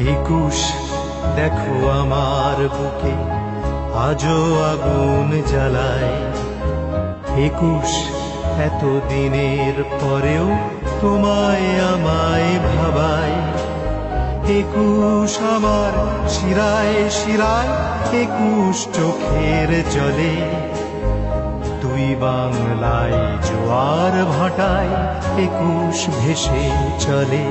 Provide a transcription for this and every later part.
একুশ, দেখো আমার বুকে, আজও আগুন জ্বালায়। একুশ এত দিনের পরেও তোমায় আমায় ভাবায়। একুশ আমার শিরায় শিরায়, একুশ চোখের জলে। তুই বাংলায় জোয়ার ভাটায়, একুশ ভেসে চলে।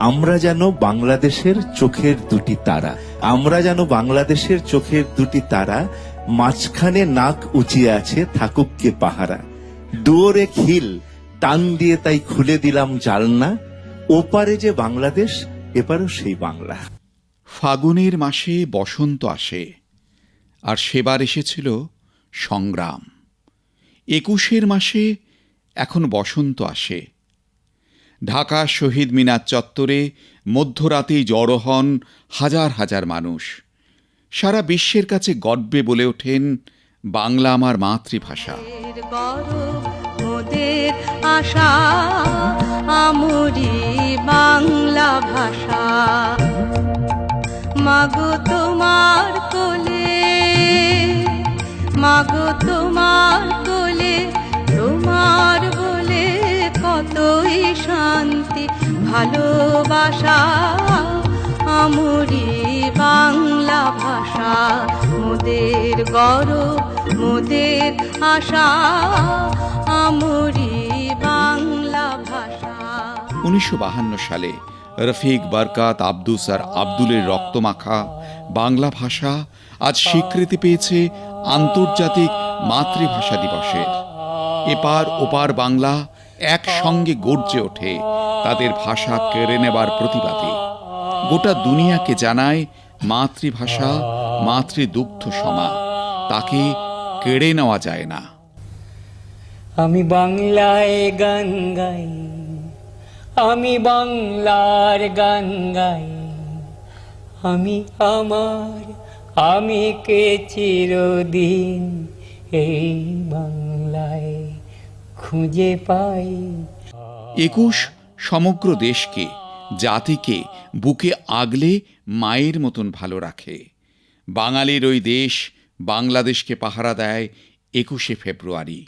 আমরা যেন বাংলাদেশের চোখের দুটি তারা। আমরা যেন বাংলাদেশের চোখের দুটি তারা মাঝখানে নাক উঁচিয়ে আছে থাকুক কে পাহারা। দুয়ারে খিল, টান দিয়ে তাই খুলে দিলাম জালনা। ওপারে যে বাংলাদেশ এপারও সেই বাংলা। ফাগুনের মাসে বসন্ত আসে, আর সেবার এসেছিল সংগ্রাম। একুশের মাসে এখন বসন্ত আসে। ঢাকা শহীদ মিনার চত্বরে মধ্যরাতেই জড়ো হন হাজার হাজার মানুষ। সারা বিশ্বের কাছে গর্বে বলে ওঠেন বাংলা আমার মাতৃভাষা। বাংলা ভাষা। মাগো তোমার কোলে, মাগো তোমার কোলে, তোমার ভালোবাসা, আমরি বাংলা ভাষা, মোদের গরব, মোদের আশা, আমরি বাংলা ভাষা। উনিশশো সালে রফিক বরকাত আব্দুস আর আব্দুলের রক্তমাখা বাংলা ভাষা আজ স্বীকৃতি পেয়েছে আন্তর্জাতিক মাতৃভাষা দিবসের এপার ওপার বাংলা একসঙ্গে গর্জে ওঠে তাদের ভাষা কেড়ে নেবার প্রতিবাদে। গোটা দুনিয়াকে জানায় মাতৃভাষা, মাতৃদুগ্ধ সমা। তাকে কেড়ে নেওয়া যায় না। আমি বাংলায় গান গাই, আমি বাংলার গান গাই। আমি আমার, আমি কে চিরদিন এই বাংলায়? খুঁজে পাই। একুশ সমগ্র দেশকে জাতিকে বুকে আগলে মায়ের মতন ভালো রাখে। বাঙালির ওই দেশ বাংলাদেশকে পাহারা দেয় একুশে ফেব্রুয়ারি।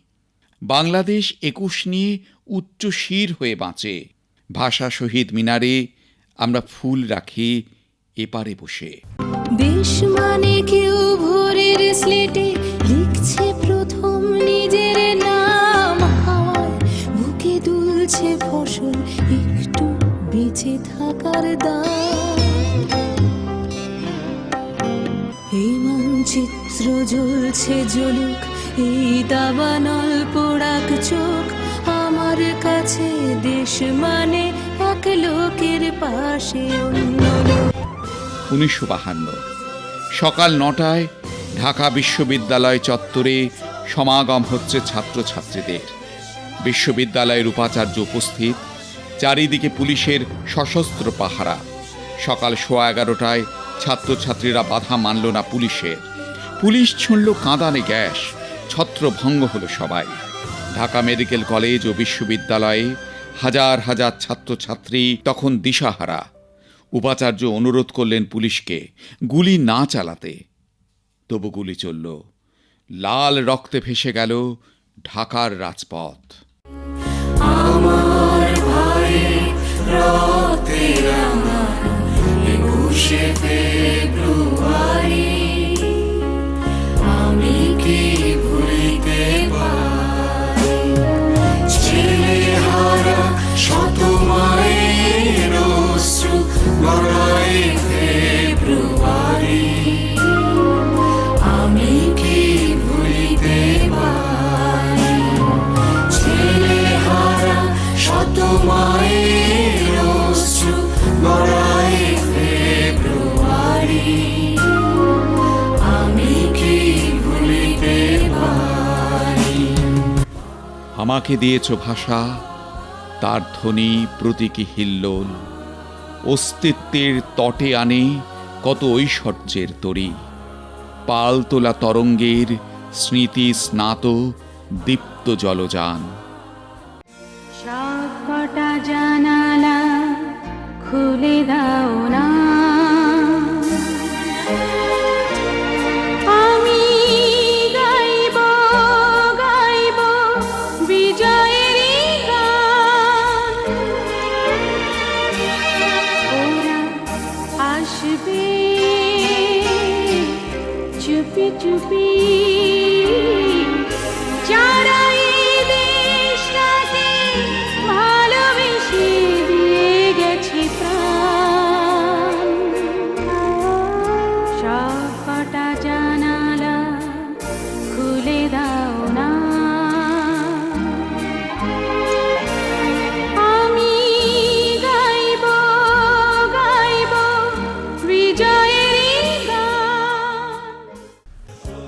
বাংলাদেশ একুশ নিয়ে উচ্চ শির হয়ে বাঁচে। ভাষা শহীদ মিনারে আমরা ফুল রাখি এপারে বসে। দেশ মানে কেউ ভোরের স্লেটে মানে এক লোকের পাশে উনিশশো বাহান্ন। সকাল নটায় ঢাকা বিশ্ববিদ্যালয় চত্বরে সমাগম হচ্ছে ছাত্রছাত্রীদের। বিশ্ববিদ্যালয়ের উপাচার্য উপস্থিত চারিদিকে পুলিশের সশস্ত্র পাহারা। সকাল সোয়া এগারোটায় ছাত্রছাত্রীরা বাধা মানল না পুলিশের। পুলিশ ছুঁড়ল কাঁদানে গ্যাস, ছত্রভঙ্গ হলো সবাই। ঢাকা মেডিকেল কলেজ ও বিশ্ববিদ্যালয়ে হাজার হাজার ছাত্রছাত্রী তখন দিশাহারা। উপাচার্য অনুরোধ করলেন পুলিশকে, গুলি না চালাতে। তবু গুলি চলল। লাল রক্তে ভেসে গেল ঢাকার রাজপথ। проти рана, і আমাকে দিয়েছ ভাষা, তার ধ্বনি প্রতীকী হিল্লোল। অস্তিত্বের তটে আনে কত ঐশ্বর্যের তরি। পাল তোলা তরঙ্গের স্মৃতি স্নাত দীপ্ত জলযান। জানালা খুলে দাও 这一。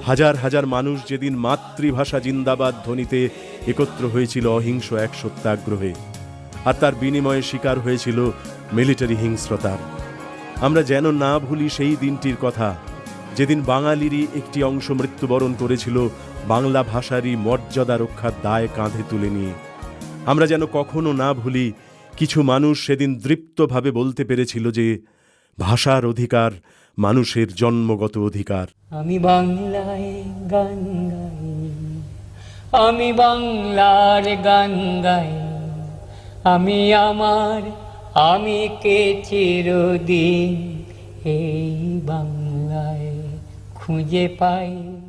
হাজার হাজার মানুষ যেদিন মাতৃভাষা জিন্দাবাদ ধ্বনিতে একত্র হয়েছিল অহিংস এক সত্যাগ্রহে, আর তার বিনিময়ে শিকার হয়েছিল মিলিটারি হিংস্রতার। আমরা যেন না ভুলি সেই দিনটির কথা, যেদিন বাঙালিরই একটি অংশ মৃত্যুবরণ করেছিল, বাংলা ভাষারই মর্যাদা রক্ষার দায় কাঁধে তুলে নিয়ে। আমরা যেন কখনো না ভুলি, কিছু মানুষ সেদিন দৃপ্তভাবে বলতে পেরেছিল যে ভাষার অধিকার, মানুষের জন্মগত অধিকার। আমি বাংলায় গান গাই, আমি বাংলার গান গাই। আমি আমার, আমি কে চিরদিন এই বাংলায় খুঁজে পাই?